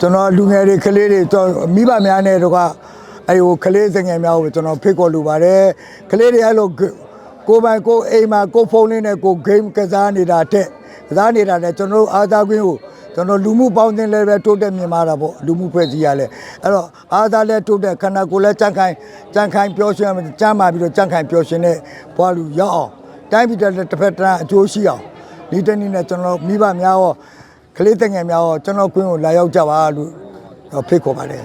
ကျွန်တော်လူငယ်တွေကလေးတွေကျွန်တော်မိဘများနဲ့တော့ကအဲဟိုကလေးစငယ်များကိုကျွန်တော်ဖိတ်ခေါ်လိုပါတယ်ကလေးတွေအဲ့လိုဂကိုယ်ပိုင်ကိုယ်အိမ်မှာကိုယ်ဖုန်းလေးနဲ့ကိုယ်ဂိမ်းကစားနေတာတဲ့ကစားနေတာနဲ့ကျွန်တော်တို့အားသားခွင့်ကိုကျွန်တော်လူမှုပေါင်းတင်လည်းပဲတိုးတက်မြင်မာတာပေါ့လူမှုဖွဲ့စည်းရလဲအဲ့တော့အားသားလည်းတိုးတက်ခန္ဓာကိုယ်လည်းကြန့်ခိုင်ကြန့်ခိုင်ပျော်ရွှင်ကြမ်းမာပြီးတော့ကြန့်ခိုင်ပျော်ရွှင်တဲ့ဘဝလူရောက်အောင်တိုင်းပြည်တစ်တစ်ဖက်တစ်အကျိုးရှိအောင်ဒီတနည်းနဲ့ကျွန်တော်မိဘများရော ကလေးတငယ်များရောကျွန်တော်ကွင်းကိုလာရောက်ကြပါလို့တော့ဖိတ်ခေါ်ပါတယ်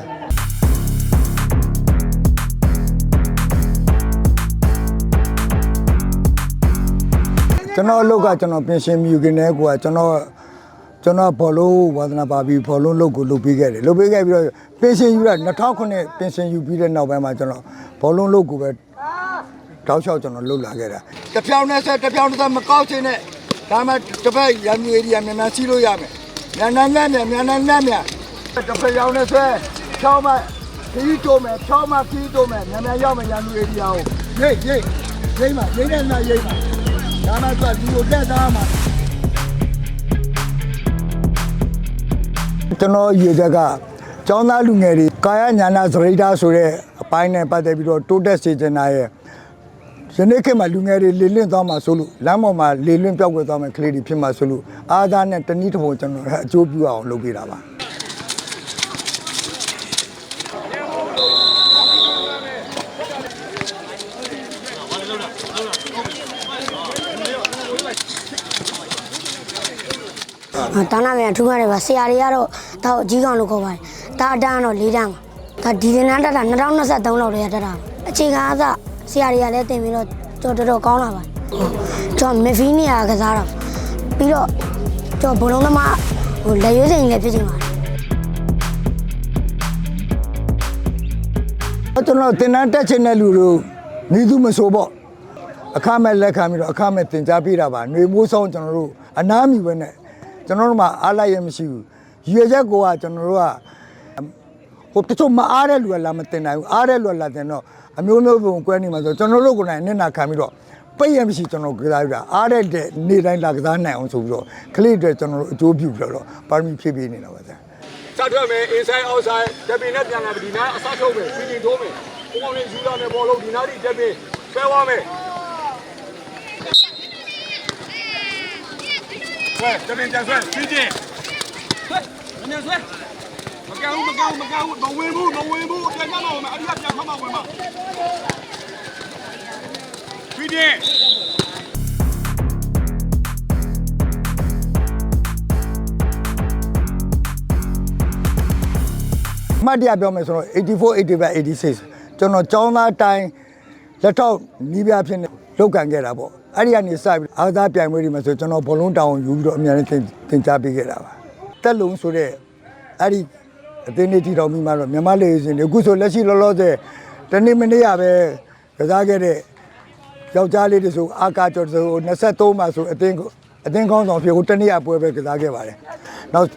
ကျွန်တော်အလုပ်ကကျွန်တော်ပြင်ဆင်မြူကင်းနေကွာကျွန်တော်ကျွန်တော်ဘောလုံးဝါသနာပါပြီးဘောလုံးလုပ်ကိုလုပ်ပေးခဲ့တယ်လုပ်ပေးခဲ့ပြီးတော့ပြင်ဆင်ယူရ2009ပြင်ဆင်ယူပြီးတဲ့နောက်ပိုင်းမှာကျွန်တော်ဘောလုံးလုပ်ကိုပဲတောက်လျှောက်ကျွန်တော်လုပ်လာခဲ့တာတပြောင်းနဲ့ဆက်တပြောင်းနဲ့မကောက်ချင်နဲ့ဒါမှတစ်ဖက်ရန်မြေရီယာမြန်မြန်စီးလို့ရမယ် မြန်မြန်မြန်မြန်မြန်မြန်မြန်မြန်တစ်ဖက်ရောင်းနဲ့ဆက်ဖြောင်းမှခီးတိုးမယ်ဖြောင်းမှခီးတိုးမယ်မြန်မြန်ရောက်မယ်ရန်မြေရီယာကိုရိတ်ရိတ်ရိတ်မှရိတ်နဲ့နာရိတ်မှဒါမှဆိုဒီကိုတက်သားမှာကျွန်တော်ရေချက်ကကျောင်းသားလူငယ်တွေကာယညာနာစရိတာဆိုတဲ့အပိုင်းနဲ့ပတ်သက်ပြီးတော့တိုးတက်စေချင်တာရဲ့ ယနေ့ခေတ်မှာလူငယ်တွေလေလွင့်သွားမှာဆိုလို့လမ်းပေါ်မှာလေလွင့်ပြောက်ွယ်သွားမယ်ကလေးတွေဖြစ်မှာဆိုလို့အားသားနဲ့တနည်းတစ်ပုံကျွန်တော်အကျိုးပြုအောင်လုပ်ပေးတာပါတာနာမြန်ထူးရတယ်ပါဆရာတွေကတော့ဒါကိုအကြီးကောင်လို့ခေါ်ပါတယ်ဒါအတန်းကတော့၄တန်းပါဒါဒီဇင်နန်းတက်တာ2023လောက်တည်းကတက်တာပါအခြေခံအစ ဆရာတွေကလည်းတင်ပြီးတော့ကျွန်တော်တော်တော်ကောင်းလာပါတယ်ဟုတ်ကျွန်တော်မက်ဖီနီယာကစားတော့ပြီးတော့ကျွန်တော်ဘုံလုံးသမားဟိုလက်ရွေးစိန်လည်းဖြစ်ချင်ပါတယ် ကျွန်တော်တင်တန်းတက်ချင်တဲ့လူတို့မိသူမဆိုပေါ့အခမဲ့လက်ခံပြီးတော့အခမဲ့တင် जा ပေးတာပါຫນွေမိုးဆောင်ကျွန်တော်တို့အနားမီပဲနဲ့ကျွန်တော်တို့မှာအားလိုက်ရမရှိဘူးရွေချက်ကိုကကျွန်တော်တို့ကဟိုတချို့မအားတဲ့လူကလာမတင်နိုင်ဘူးအားတဲ့လူကလာတင်တော့ အမျိုးမျိုးပုံကွဲနေမှာဆိုကျွန်တော်တို့ကိုယ်တိုင်နစ်နာခံပြီးတော့ပိတ်ရမရှိကျွန်တော်ကစားရတာအားတဲ့တဲ့နေ့တိုင်းလာကစားနိုင်အောင်ဆိုပြီးတော့ကလေးတွေကျွန်တော်တို့အကျိုးပြုပြီးတော့ပါရမီဖြည့်ပေးနေတာပါဗျာစထွက်မယ် inside outside တပင်နဲ့ပြန်လာပြီဒီနားအစားထုတ်မယ်ပြင်ပြင်ထိုးမယ်ပုံပေါင်းလေးယူလာမယ်ဘောလုံးဒီနားဒီတပင်ဆွဲသွားမယ်ဆွဲတပင်ပြန်ဆွဲပြင်ပြင်ဆွဲနည်းဆွဲမ ကောင်းမကောင်းမကောင်းမဝင်ဘူးမဝင်ဘူးပြန်ကြတော့မယ်အဒီကပြန်ခမဝင်မှာပြင်ပြင်အမှတ်တရပြောမယ်ဆိုတော့84 85 86ကျွန်တော်ចောင်းသားတိုင်းလက်ထောက်နီးပြဖြစ်နေလောက်ကန်ခဲ့တာပေါ့အဲ့ဒီကနေစပြီးအားသားပြိုင်ပွဲတွေမှာဆိုကျွန်တော်ဘောလုံးတောင်ယူပြီးတော့အများနဲ့တင်တင် जा ပေးခဲ့တာပါတက်လုံးဆိုတဲ့အဲ့ဒီ အသင်းလေးတီတော်မိမှာတော့မြန်မာလေစင်တွေအခုဆိုလက်ရှိလောလောဆယ်တနေ့မနေ့ရပဲကစားခဲ့တဲ့ယောက်ျားလေးတွေဆိုအာကာကျော်ဆို23မှာဆိုအသင်းကိုအသင်းကောင်းဆောင်ဖြစ်ကိုတနေ့ရပွဲပဲကစားခဲ့ပါတယ်နောက်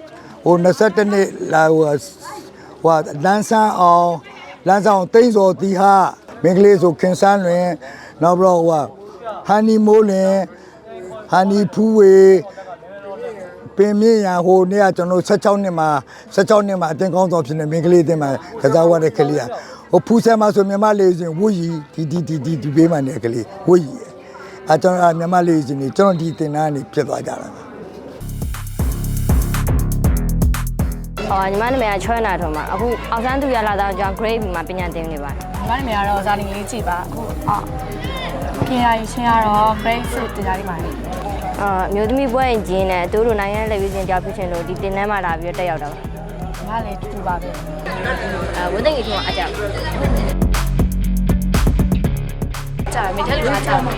ဟို22နှစ်လာဟိုဟိုလန်းဆန်းအောင်လန်းဆန်းအောင်တိမ့်စော်တီဟာမင်္ဂလေးဆိုခင်ဆန်းလွင်နောက်ပြီးတော့ဟိုဟာဟန်နီမိုးလင်ဟန်နီဖူးဝေ ပင်မြင့်ရဟိုနေ့ကကျွန်တော်16နှစ်မှာ16နှစ်မှာအတင်ကောင်းဆောင်ဖြစ်နေမင်္ဂလေးအတင်မှာကစားဝတဲ့ကလေးอ่ะဟိုဖူးဆဲမှာဆိုမြန်မာလေးစင်ဝူရီဒီဒီဒီဒီဒီပေးမှနေကလေးဝူရီအဲကျွန်တော်မြန်မာလေးစင်နေကျွန်တော်ဒီတင်တန်းနေဖြစ်သွားကြတာဟောညီမနာမည်ကချွဲနာထုံးပါအခုအောင်ဆန်းသူရလာတော့ကျွန်တော် grade ပြီးမှပညာသင်နေပါတယ်။ငါ့နာမည်ကတော့ဇာလင်လေးကြည်ပါအခုအော်ခင်ရရင်ချင်းကတော့ grade 4တင်ကြလိမ့်ပါလေအာ အမျိုးသမီးပွဲရင်ဂျင်းနဲ့သူတို့နိုင်ငံလက်ပြီးချင်းကြောက်ဖြစ်ချင်လို့ဒီတင်တန်းမှာလာပြီးတော့တက်ရောက်တာပါ။ငါလည်းတူတူပါပဲအဲဝင်းသိန်းကြီးထုံးကအကြပါ။ကြာမြေထက်လူကကြာပါ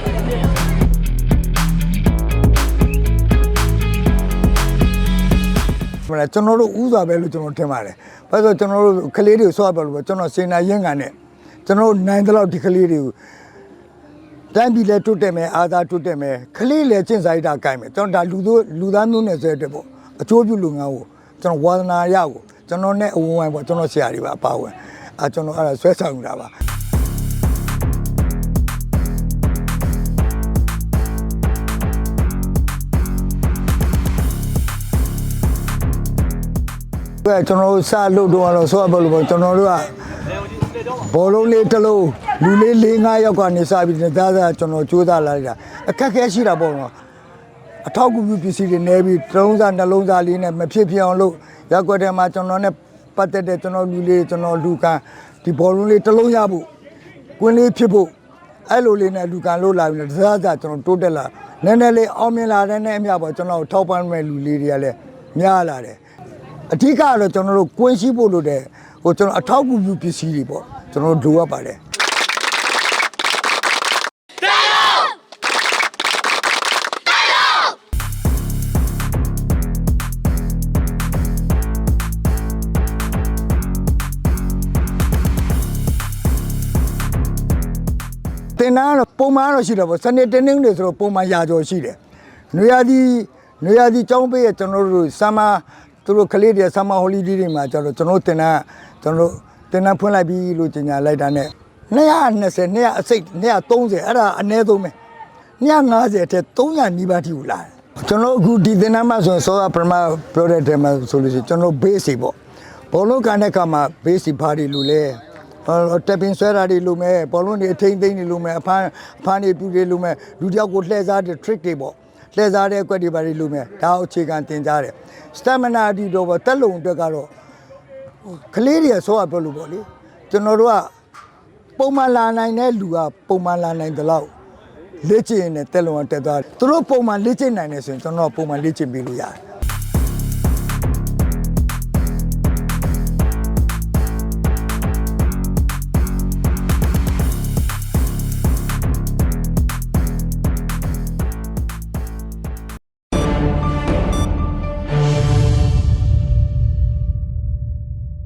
မလားကျွန်တော်တို့ဥစွာပဲလို့ကျွန်တော်ထင်ပါတယ်။ဘာလို့လဲဆိုတော့ကျွန်တော်တို့ကလေးတွေကိုဆွားပြလို့ပဲကျွန်တော်စေနာရင်းကန်နဲ့ကျွန်တော်တို့နိုင်တဲ့လောက်ဒီကလေးတွေကို တိုင်းပြည်လည်းတွတ်တက်မယ်အာသာတွတ်တက်မယ်ကလေးလည်းကျင့်စာရိတ္တကိုင်မယ်ကျွန်တော်ဒါလူတို့လူသားမျိုးနဲ့ဆိုတဲ့အတွက်ပေါ့အကျိုးပြုလူငန်းကိုကျွန်တော်ဝါသနာရကိုကျွန်တော်နဲ့အဝန်းဝိုင်းပေါ့ကျွန်တော်ဆရာတွေပါအပါဝင်အဲကျွန်တော်အဲ့ဒါဆွဲဆောင်ယူတာပါဲကျွန်တော်တို့စလို့တော့တော့ဆိုဘလို့ပေါ့ကျွန်တော်တို့က ဘောလုံးလေးတစ်လုံးလူလေး၄၅ယောက်ကနေစပြီးသားသားကျွန်တော်ကြိုးစားလာလိုက်တာအခက်ခဲရှိတာပေါ့နော်အထောက်အကူပြုပစ္စည်းတွေနေပြီးသုံးစားနှလုံးသားလေးနဲ့မဖြစ်ဖြစ်အောင်လို့ရက်ွက်ထဲမှာကျွန်တော်နဲ့ပတ်သက်တဲ့ကျွန်တော်လူလေးကျွန်တော်လူကန်ဒီဘောလုံးလေးတစ်လုံးရဖို့ကွင်းလေးဖြစ်ဖို့အဲ့လိုလေးနဲ့လူကန်လို့လာပြီးသားသားကျွန်တော်တိုးတက်လာနည်းနည်းလေးအောင်မြင်လာတဲ့နဲ့အမြပေါ့ကျွန်တော်ထောက်ပံ့မဲ့လူလေးတွေကလည်းများလာတယ်အဓိကကတော့ကျွန်တော်တို့ကွင်းရှိဖို့လို့တဲ့ ဟိုကျွန်တော်အထောက်အကူပြုပစ္စည်းတွေပေါ့ကျွန်တော်တို့လိုအပ်ပါတယ်တင်နာကတော့ပုံမှန်ကတော့ရှိတယ်ပေါ့စနေတင်းတင်းတွေဆိုတော့ပုံမှန်ရာကျော်ရှိတယ်။နွေရာသီနွေရာသီကျောင်းပေးရကျွန်တော်တို့ဆမ်မာသူတို့ကလေးတွေဆမ်မာဟိုလီဒေးတွေမှာကျတော့ကျွန်တော်တို့တင်နာ ကျွန်တော်တို့တင်နာဖွင့်လိုက်ပြီလို့ကြေညာလိုက်တာနဲ့220 200အစိတ်230အဲ့ဒါအနည်းဆုံးပဲ250အထက်300နီးပါးထိကိုလာတယ်ကျွန်တော်အခုဒီတင်နာမှာဆိုရင်စောပရမပြောတဲ့တဲမှာဆိုလို့ရှိရင်ကျွန်တော် base တွေပေါ့ဘောလုံးကန်တဲ့ကမှာ base တွေဘာတွေလို့လဲဟောတက်ပင်ဆွဲတာတွေလိုမဲ့ဘောလုံးတွေအထိမ့်သိမ့်တွေလိုမဲ့အဖမ်းအဖမ်းတွေပြူတွေလိုမဲ့လူတစ်ယောက်ကိုလှည့်စားတဲ့ trick တွေပေါ့လှည့်စားတဲ့အကွက်တွေပါတွေလိုမဲ့ဒါကိုအခြေခံတင်ကြတယ် stamina အတီတော့ပေါ့တက်လုံအတွက်ကတော့ဟို ကလေးတွေဆောရပြောလို့ပေါ့လေကျွန်တော်တို့ကပုံမှန်လာနိုင်တဲ့လူကပုံမှန်လာနိုင်တဲ့လောက်လေ့ကျင့်ရင်လည်းတက်လုံကတက်သွားတယ်သူတို့ပုံမှန်လေ့ကျင့်နိုင်တယ်ဆိုရင်ကျွန်တော်ကပုံမှန်လေ့ကျင့်ပေးလို့ရတယ်